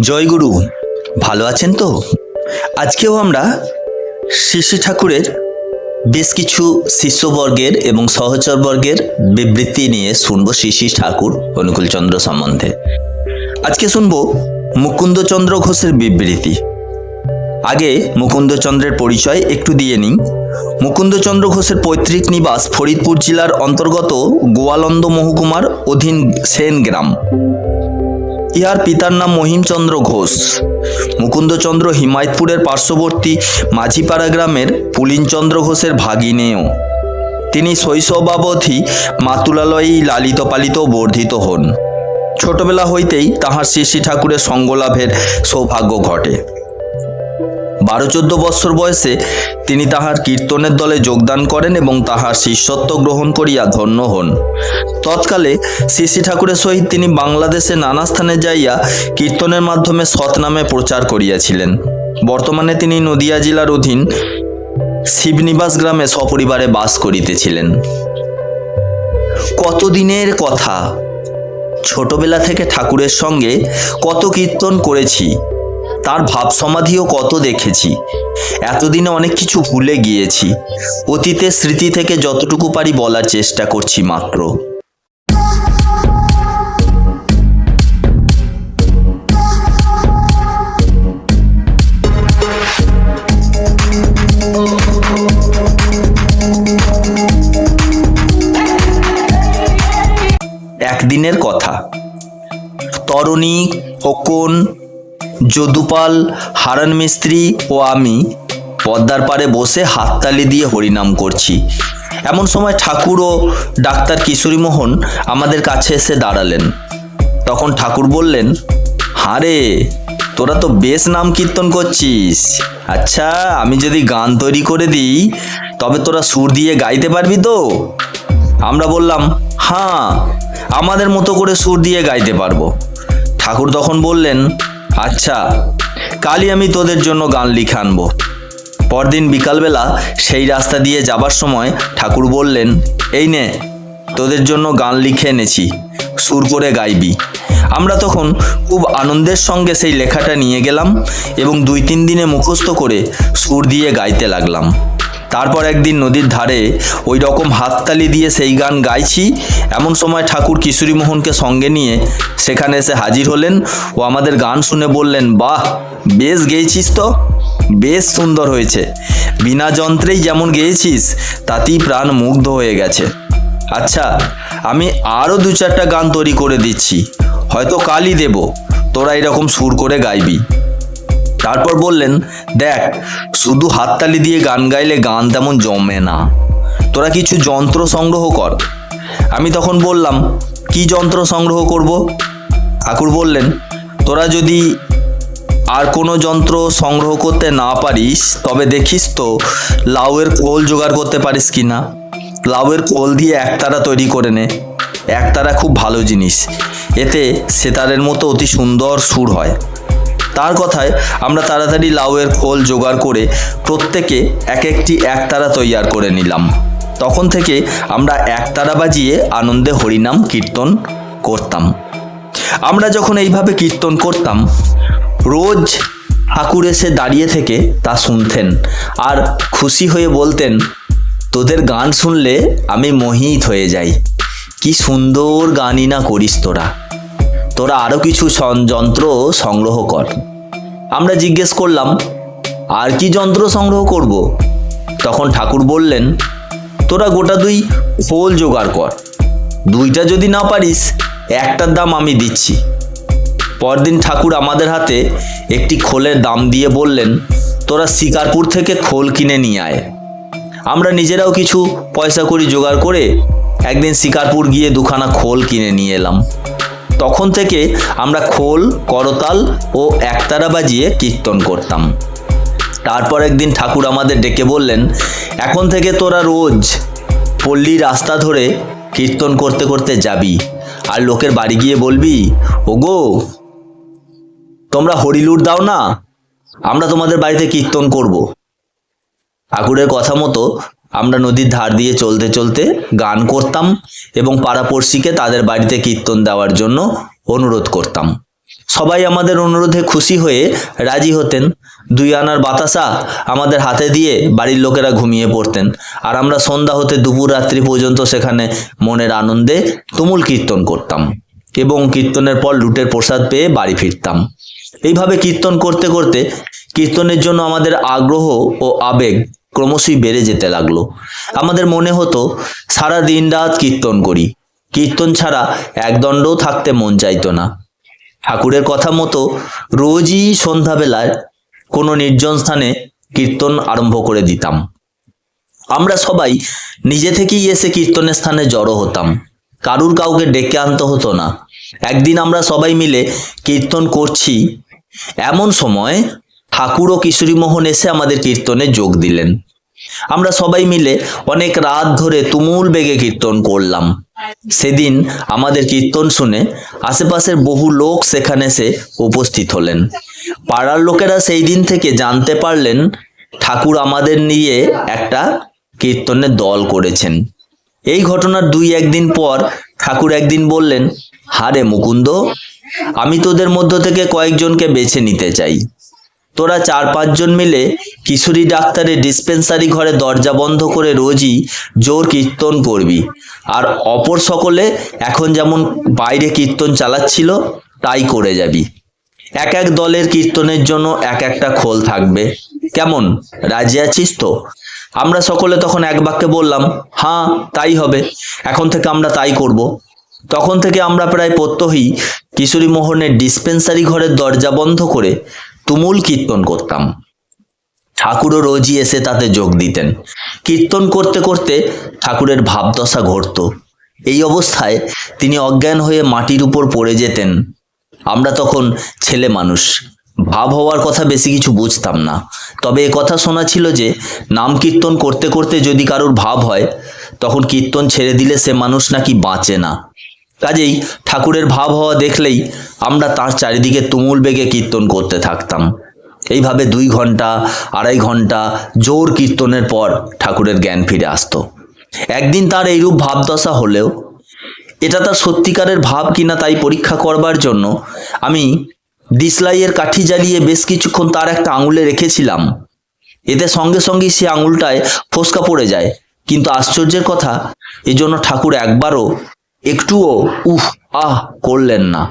জয়গুরু, ভালো আছেন তো? আজকেও আমরা শ্রী ঠাকুরের বেশ কিছু শিষ্যবর্গের এবং সহচরবর্গের বিবৃতি নিয়ে শুনব শ্রী শ্রী ঠাকুর অনুকূলচন্দ্র সম্বন্ধে। আজকে শুনব মুকুন্দচন্দ্র ঘোষের বিবৃতি। আগে মুকুন্দচন্দ্রের পরিচয় একটু দিয়ে নিই। মুকুন্দচন্দ্র ঘোষের পৈতৃক নিবাস ফরিদপুর জেলার অন্তর্গত গোয়ালন্দ মহকুমার অধীন সেন গ্রাম। ইহার পিতার নাম মহিমচন্দ্র ঘোষ। মুকুন্দচন্দ্র হিমায়তপুরের পার্শ্ববর্তী মাঝিপাড়া গ্রামের পুলিনচন্দ্র ঘোষের ভাগিনেয় তিনি শৈশবাবধি মাতুলালয়েই লালিত পালিত বর্ধিত হন। ছোটবেলা হইতেই তাহার শ্রী ঠাকুরের সঙ্গলাভের সৌভাগ্য ঘটে। বারো চোদ্দ বৎসর বয়সে তিনি তাহার কীর্তনের দলে যোগদান করেন এবং তাহার শিষ্যত্ব গ্রহণ করিয়া ধন্য হন। তৎকালে শ্রী শ্রী ঠাকুরের সহিত তিনি বাংলাদেশে নানা স্থানে যাইয়া কীর্তনের মাধ্যমে সৎনামে প্রচার করিয়াছিলেন। বর্তমানে তিনি নদিয়া জেলার অধীন শিবনিবাস গ্রামে সপরিবারে বাস করিতেছিলেন। কতদিনের কথা? ছোটবেলা থেকে ঠাকুরের সঙ্গে কত কীর্তন করেছি? তার ভাব সমাধিও কত দেখেছি। এতদিনে অনেক কিছু ভুলে গিয়েছি। অতীতের স্মৃতি থেকে যতটুকু পারি বলার চেষ্টা করছি মাত্র। একদিনের কথা। তরণী, খোকন যদুপাল, হারান মিস্ত্রি ও আমি পদ্মার পাড়ে বসে হাততালি দিয়ে হরিনাম করছি। এমন সময় ঠাকুর ও ডাক্তার কিশোরীমোহন আমাদের কাছে এসে দাঁড়ালেন। তখন ঠাকুর বললেন হারে তোরা তো বেশ নাম কীর্তন করছিস। আচ্ছা আমি যদি গান তৈরি করে দিই, তবে তোরা সুর দিয়ে গাইতে পারবি তো? আমরা বললাম হ্যাঁ আমাদের মতো করে সুর দিয়ে গাইতে পারব। ঠাকুর তখন বললেন আচ্ছা কালই আমি তোদের জন্য গান লিখে আনব। পরদিন বিকালবেলা সেই রাস্তা দিয়ে যাবার সময় ঠাকুর বললেন, এই নে, তোদের জন্য গান লিখে এনেছি, সুর করে গাইবি। আমরা তখন খুব আনন্দের সঙ্গে সেই লেখাটা নিয়ে গেলাম এবং দুই তিন দিনে মুখস্থ করে সুর দিয়ে গাইতে লাগলাম। তারপর একদিন নদীর ধারে ওই রকম হাততালি দিয়ে সেই গান গাইছি। এমন সময় ঠাকুর কিশোরী মোহনকে সঙ্গে নিয়ে সেখানে এসে হাজির হলেন ও আমাদের গান শুনে বললেন, বাহ, বেশ গেয়েছিস তো, বেশ সুন্দর হয়েছে। বিনা যন্ত্রেই যেমন গেয়েছিস, তাতেই প্রাণ মুগ্ধ হয়ে গেছে। আচ্ছা আমি আরও দু চারটা গান তৈরি করে দিচ্ছি, হয়তো কালই দেব। তোরা এরকম সুর করে গাইবি। তারপর বললেন, দেখ, শুধু হাততালি দিয়ে গান গাইলে গান তেমন জমে না। তোরা কিছু যন্ত্র সংগ্রহ কর। আমি তখন বললাম, কি যন্ত্র সংগ্রহ করব? ঠাকুর বললেন, তোরা যদি আর কোনো যন্ত্র সংগ্রহ করতে না পারিস, তবে দেখিস তো, লাউয়ের কোল জোগাড় করতে পারিস কি না? লাউয়ের কোল দিয়ে একতারা তৈরি করে নে। একতারা খুব ভালো জিনিস। এতে সেতারের মতো অতি সুন্দর সুর হয়। তার কথায় আমরা তাড়াতাড়ি লাউয়ের খোল জোগাড় করে প্রত্যেকে এক একটি একতারা তৈয়ার করে নিলাম। তখন থেকে আমরা একতারা বাজিয়ে আনন্দে হরিনাম কীর্তন করতাম। আমরা যখন এইভাবে কীর্তন করতাম, রোজ ঠাকুর এসে দাঁড়িয়ে থেকে তা শুনতেন আর খুশি হয়ে বলতেন, তোদের গান শুনলে আমি মোহিত হয়ে যাই। কি সুন্দর গানই না করিস তোরা। তোরা আরও কিছু যন্ত্র সংগ্রহ কর। আমরা জিজ্ঞেস করলাম, আর কি যন্ত্র সংগ্রহ করব? তখন ঠাকুর বললেন, তোরা গোটা দুই খোল জোগাড় কর। দুইটা যদি না পারিস, একটার দাম আমি দিচ্ছি। পরদিন ঠাকুর আমাদের হাতে একটি খোলের দাম দিয়ে বললেন, তোরা শিকারপুর থেকে খোল কিনে নিয়ে আয়। আমরা নিজেরাও কিছু পয়সা করি জোগাড় করে একদিন শিকারপুর গিয়ে দুখানা খোল কিনে নিয়ে এলাম। তখন থেকে আমরা খোল, করতাল ও একতারা বাজিয়ে কীর্তন করতাম। তারপর একদিন ঠাকুর আমাদের ডেকে বললেন, এখন থেকে তোরা রোজ পল্লী রাস্তা ধরে কীর্তন করতে করতে যাবি আর লোকের বাড়ি গিয়ে বলবি, ওগো, তোমরা হরিলুট দাও না, আমরা তোমাদের বাড়িতে কীর্তন করব। ঠাকুরের কথা মতো আমরা নদীর ধার দিয়ে চলতে চলতে গান করতাম এবং পাড়াপড়শিকে তাদের বাড়িতে কীর্তন দেওয়ার জন্য অনুরোধ করতাম। সবাই আমাদের অনুরোধে খুশি হয়ে রাজি হতেন। দুই আনার বাতাসা আমাদের হাতে দিয়ে বাড়ির লোকেরা ঘুমিয়ে পড়তেন। আর আমরা সন্ধ্যা হতে দুপুর রাত্রি পর্যন্ত সেখানে মনের আনন্দে তুমুল কীর্তন করতাম এবং কীর্তনের পর লুটের প্রসাদ পেয়ে বাড়ি ফিরতাম। এইভাবে কীর্তন করতে করতে কীর্তনের জন্য আমাদের আগ্রহ ও আবেগ ক্রমশই বেড়ে যেতে লাগল। আমাদের মনে হতো, সারা দিন রাত কীর্তন করি। কীর্তন ছাড়া একদণ্ডও থাকতে মন চাইতো না। ঠাকুরের কথা মতো রোজই সন্ধ্যাবেলায় কোনো নির্জন স্থানে কীর্তন আরম্ভ করে দিতাম। আমরা সবাই নিজে থেকেই এসে কীর্তনের স্থানে জড়ো হতাম। কারুর কাউকে ডেকে আনতে হতো না। একদিন আমরা সবাই মিলে কীর্তন করছি। এমন সময় ঠাকুর ও কিশোরী মোহন এসে আমাদের কীর্তনে যোগ দিলেন। আমরা সবাই মিলে অনেক রাত ধরে তুমুল বেগে কীর্তন করলাম। সেদিন আমাদের কীর্তন শুনে আশেপাশের বহু লোক সেখানে এসে উপস্থিত হলেন। পাড়ার লোকেরা সেই দিন থেকে জানতে পারলেন ঠাকুর আমাদের নিয়ে একটা কীর্তনের দল করেছেন। এই ঘটনার দুই একদিন পর ঠাকুর একদিন বললেন, হারে মুকুন্দ, আমি তোদের মধ্য থেকে কয়েকজনকে বেছে নিতে চাই। তোরা চার পাঁচজন মিলে কিশোরী ডাক্তারের ডিসপেন্সারি ঘরে দরজা বন্ধ করে রোজই জোর কীর্তন করবি। আর অপর সকলে এখন যেমন বাইরে কীর্তন চালাচ্ছিল, তাই করে যাবি। এক এক দলের কীর্তনের জন্য এক একটা খোল থাকবে। কেমন? রাজি আছিস তো? আমরা সকলে তখন এক বাক্যে বললাম হ্যাঁ তাই হবে। এখন থেকে আমরা তাই করব। তখন থেকে আমরা প্রায় প্রত্যহই কিশোরী মোহনের ডিসপেন্সারি ঘরের দরজা বন্ধ করে তুমুল কীর্তন করতাম। ঠাকুরও রোজই এসে তাতে যোগ দিতেন। কীর্তন করতে করতে ঠাকুরের ভাবদশা ঘটত। এই অবস্থায় তিনি অজ্ঞান হয়ে মাটির উপর পড়ে যেতেন। আমরা তখন ছেলে মানুষ। ভাব হওয়ার কথা বেশি কিছু বুঝতাম না। তবে এ কথা শোনা ছিল যে, নাম কীর্তন করতে করতে যদি কারোর ভাব হয়, তখন কীর্তন ছেড়ে দিলে সে মানুষ নাকি বাঁচে না। কাজেই ঠাকুরের ভাব হওয়া দেখলেই আমরা তার চারিদিকে তুমুল বেগে কীর্তন করতে থাকতাম। এইভাবে দুই ঘণ্টা আড়াই ঘণ্টা জোর কীর্তনের পর ঠাকুরের জ্ঞান ফিরে আসতো। একদিন তার এইরূপ ভাবদশা হলেও, এটা তার সত্যিকারের ভাব কিনা তাই পরীক্ষা করবার জন্য আমি দিসলাইয়ের কাঠি জ্বালিয়ে বেশ কিছুক্ষণ তার একটা আঙুলে রেখেছিলাম। এতে সঙ্গে সঙ্গেই সে আঙুলটায় ফোসকা পড়ে যায়। কিন্তু আশ্চর্যের কথা, এজন্য ঠাকুর একবারও একটুও উফ, আহ করলেন না।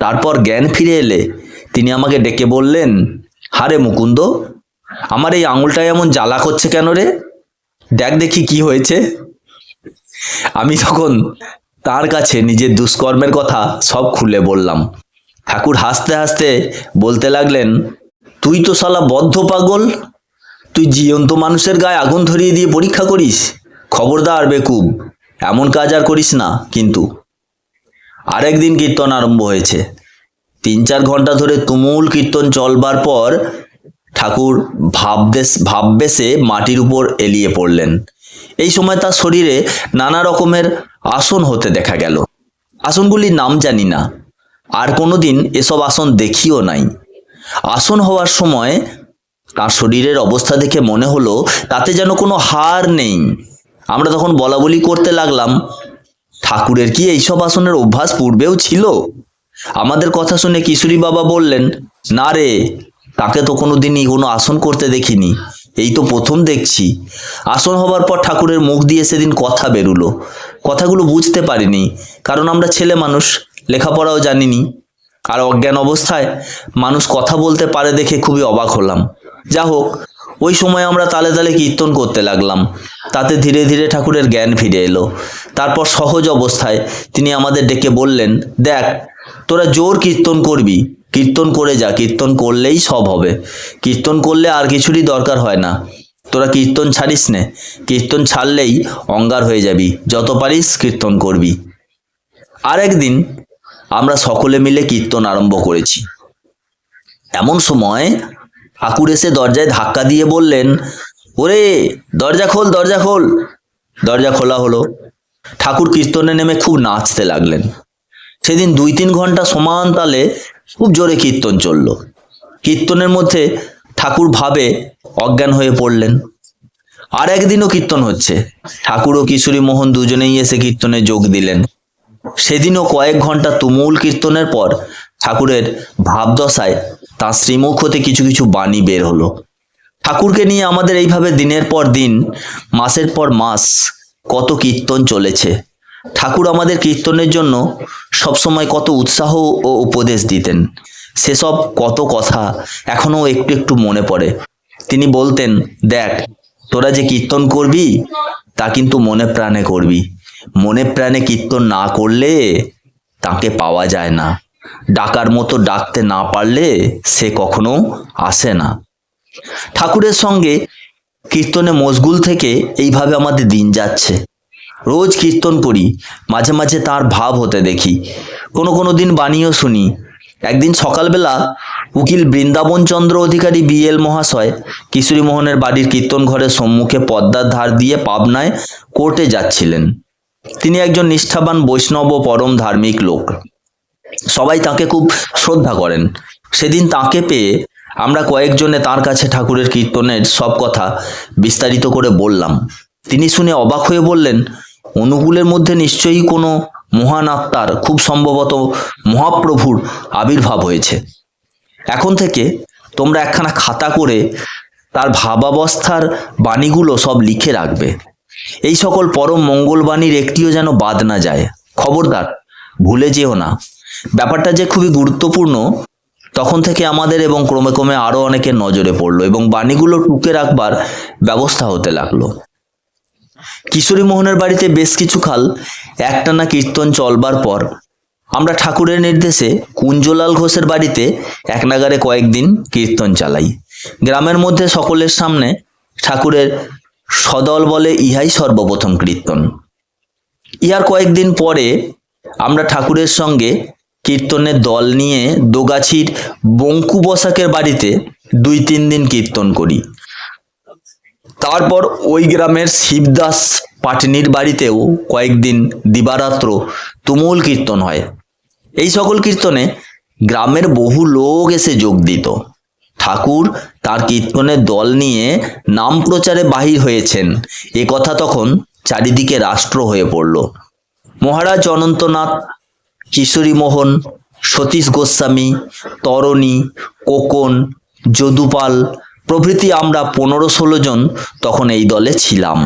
তারপর জ্ঞান ফিরে এলে তিনি আমাকে ডেকে বললেন, হারে মুকুন্দ, আমার এই আঙুলটা এমন জ্বালা করছে কেন রে? দেখ দেখি কি হয়েছে। আমি তখন তার কাছে নিজের দুষ্কর্মের কথা সব খুলে বললাম। ঠাকুর হাসতে হাসতে বলতে লাগলেন, তুই তো শালা বদ্ধ পাগল, তুই জীবন্ত মানুষের গায়ে আগুন ধরিয়ে দিয়ে পরীক্ষা করিস। খবরদার বেকুব এমন কাজ আর করিস না, কিন্তু। আরেকদিন কীর্তন আরম্ভ হয়েছে। তিন চার ঘণ্টা ধরে তুমুল কীর্তন চলবার পর ঠাকুর ভাবদেশ ভাববেশে মাটির উপর এলিয়ে পড়লেন। এই সময় তার শরীরে নানা রকমের আসন হতে দেখা গেল। আসনগুলির নাম জানি না। আর কোনোদিন এসব আসন দেখিও নাই। আসন হওয়ার সময় তার শরীরের অবস্থা দেখে মনে হলো তাতে যেন কোনো হার নেই। আমরা তখন বলা বলি করতে লাগলাম, ঠাকুরের কি এইসব আসনের অভ্যাস পূর্বেও ছিল? আমাদের কথা শুনে কিশোরী বাবা বললেন, না রে, তাকে তো কোনো দিনই কোনো আসন করতে দেখিনি, এই তো প্রথম দেখছি। আসন হবার পর ঠাকুরের মুখ দিয়ে সেদিন কথা বেরুলো। কথাগুলো বুঝতে পারিনি, কারণ আমরা ছেলে মানুষ, লেখাপড়াও জানিনি। আর অজ্ঞান অবস্থায় মানুষ কথা বলতে পারে দেখে খুবই অবাক হলাম। যা হোক ওই সময় আমরা তালে তালে কীর্তন করতে লাগলাম। তাতে ধীরে ধীরে ঠাকুরের জ্ঞান ফিরে এলো। তারপর সহজ অবস্থায় তিনি আমাদের ডেকে বললেন, দেখ, তোরা জোর কীর্তন করবি। কীর্তন করে যা, কীর্তন করলেই সব হবে। কীর্তন করলে আর কিছুরই দরকার হয় না। তোরা কীর্তন ছাড়িস নে। কীর্তন ছাড়লেই অঙ্গার হয়ে যাবি। যত পারিস কীর্তন করবি। আর একদিন আমরা সকলে মিলে কীর্তন আরম্ভ করেছি। এমন সময় ঠাকুর এসে দরজায় ধাক্কা দিয়ে বললেন, ওরে, দরজা খোল দরজা খোল। দরজা খোলা হলো। ঠাকুর কীর্তনে নেমে খুব নাচতে লাগলেন। সেদিন দুই তিন ঘণ্টা সমান তালে খুব জোরে কীর্তন চলল। কীর্তনের মধ্যে ঠাকুর ভাবে অজ্ঞান হয়ে পড়লেন। আর একদিনও কীর্তন হচ্ছে। ঠাকুর ও কিশোরী মোহন দুজনেই এসে কীর্তনে যোগ দিলেন। সেদিনও কয়েক ঘণ্টা তুমুল কীর্তনের পর ঠাকুরের ভাবদশায় তার শ্রীমুখ হতে কিছু কিছু বাণী বের হলো। ঠাকুরকে নিয়ে আমাদের এইভাবে দিনের পর দিন, মাসের পর মাস কত কীর্তন চলেছে। ঠাকুর আমাদের কীর্তনের জন্য সবসময় কত উৎসাহ ও উপদেশ দিতেন। সেসব কত কথা এখনও একটু একটু মনে পড়ে। তিনি বলতেন, দেখ, তোরা যে কীর্তন করবি, তা কিন্তু মনে প্রাণে করবি। মনে প্রাণে কীর্তন না করলে তাকে পাওয়া যায় না। ডাকার মতো ডাকতে না পারলে সে কখনো আসে না। ঠাকুরের সঙ্গে কীর্তনে মশগুল থেকে এইভাবে আমাদের দিন যাচ্ছে। রোজ কীর্তন করি মাঝে মাঝে তার ভাব হতে দেখি। কোনো কোনো দিন বাণীও শুনি। একদিন সকালবেলা উকিল বৃন্দাবন চন্দ্র অধিকারী বিএল মহাশয় কিশোরী মোহনের বাড়ির কীর্তন ঘরের সম্মুখে পদ্মার ধার দিয়ে পাবনায় কোর্টে যাচ্ছিলেন। তিনি একজন নিষ্ঠাবান বৈষ্ণব ও পরম ধার্মিক লোক। সবাই তাকে খুব শ্রদ্ধা করেন। সেদিন তাকে পেয়ে আমরা কয়েকজনে তার কাছে ঠাকুরের কীর্তনের সব কথা বিস্তারিত করে বললাম। তিনি শুনে অবাক হয়ে বললেন, অনুকূলের মধ্যে নিশ্চয়ই কোনো মহান আত্মার খুব সম্ভবত মহাপ্রভুর আবির্ভাব হয়েছে। এখন থেকে তোমরা একখানা খাতা করে তার ভাবাবস্থার বাণীগুলো সব লিখে রাখবে। এই সকল পরম মঙ্গলবাণীর একটিও যেন বাদ না যায়। খবরদার, ভুলে যেও না। ব্যাপারটা যে খুবই গুরুত্বপূর্ণ, তখন থেকে আমাদের এবং ক্রমে ক্রমে আরও অনেকের নজরে পড়ল এবং বাণীগুলো টুকে রাখবার ব্যবস্থা হতে লাগল। কিশোরী মোহনের বাড়িতে বেশ কিছু কাল একটানা কীর্তন চলবার পর, আমরা ঠাকুরের নির্দেশে কুঞ্জলাল ঘোষের বাড়িতে এক নাগারে কয়েকদিন কীর্তন চালাই। গ্রামের মধ্যে সকলের সামনে ঠাকুরের সদল বলে ইহাই সর্বপ্রথম কীর্তন। ইহার কয়েকদিন পরে আমরা ঠাকুরের সঙ্গে কীর্তনের দল নিয়ে দোগাছির বঙ্কু বসাকের বাড়িতে দুই তিন দিন কীর্তন করি। তারপর ওই গ্রামের শিবদাস পাটনির বাড়িতেও কয়েকদিন দিবারাত্র তুমুল কীর্তন হয়। এই সকল কীর্তনে গ্রামের বহু লোক এসে যোগ দিত। ঠাকুর তার কীর্তনের দল নিয়ে নাম প্রচারে বাহির হয়েছেন। এ কথা তখন চারিদিকে রাষ্ট্র হয়ে পড়ল। মহারাজ অনন্তনাথ কিশোরী মোহন সতীশ গোস্বামী, তরণী, কোকন, যদুপাল প্রভৃতি আমরা পনেরো ষোলো জন তখন এই দলে ছিলাম।